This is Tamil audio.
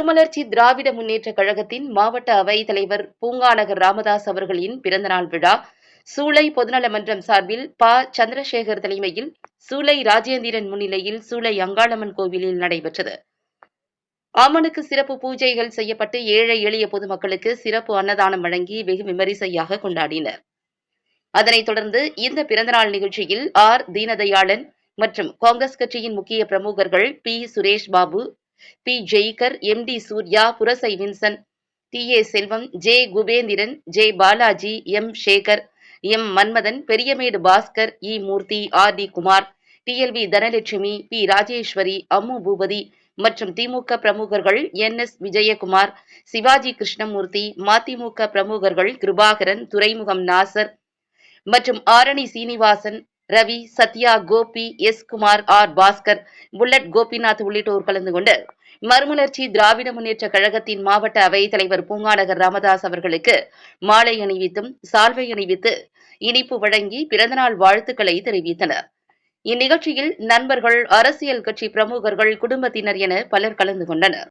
மறுமலர்ச்சி திராவிட முன்னேற்றக் கழகத்தின் மாவட்ட அவைத் தலைவர் பூங்காநகர் ராமதாஸ் அவர்களின் பிறந்தநாள் விழா சூளை பொதுநல மன்றம் சார்பில் ப. சந்திரசேகர் தலைமையில் சூளை ராஜேந்திரன் முன்னிலையில் சூளை அங்காளம்மன் கோவிலில் நடைபெற்றது. அம்மனுக்கு சிறப்பு பூஜைகள் செய்யப்பட்டு ஏழை எளிய பொதுமக்களுக்கு சிறப்பு அன்னதானம் வழங்கி வெகு விமரிசையாக கொண்டாடினர். அதனைத் தொடர்ந்து இந்த பிறந்தநாள் நிகழ்ச்சியில் ஆர். தீனதயாளன் மற்றும் காங்கிரஸ் கட்சியின் முக்கிய பிரமுகர்கள் P. Suresh Babu P. Jaikar M. T. Surya Purasai Vinson T. A. Selvam J. Kubendiran J. Balaji M. Sekar M. Manmadhan Periyamedu Bhaskar E. Murthy R. T. Kumar TLV Dhanalakshmi P. Rajeswari Ammu Boopathi மற்றும் திமுக பிரமுகர்கள் என். எஸ். விஜயகுமார் சிவாஜி கிருஷ்ணமூர்த்தி மதிமுக பிரமுகர்கள் கிருபாகரன் துரைமுகம் நாசர் மற்றும் Arani Srinivasan Ravi Sathya Gopi S. Kumar R. Bhaskar bullet Gopinath உள்ளிட்டோர் கலந்து கொண்டு மறுமலர்ச்சி திராவிட முன்னேற்ற கழகத்தின் மாவட்ட அவைத் தலைவர் பூங்காநகர் ராமதாஸ் அவர்களுக்கு மாலை அணிவித்தும் சால்வை அணிவித்து இனிப்பு வழங்கி பிறந்தநாள் வாழ்த்துக்களை தெரிவித்தனர். இந்நிகழ்ச்சியில் நண்பர்கள் அரசியல் கட்சி பிரமுகர்கள் குடும்பத்தினர் என பலர் கலந்து கொண்டனர்.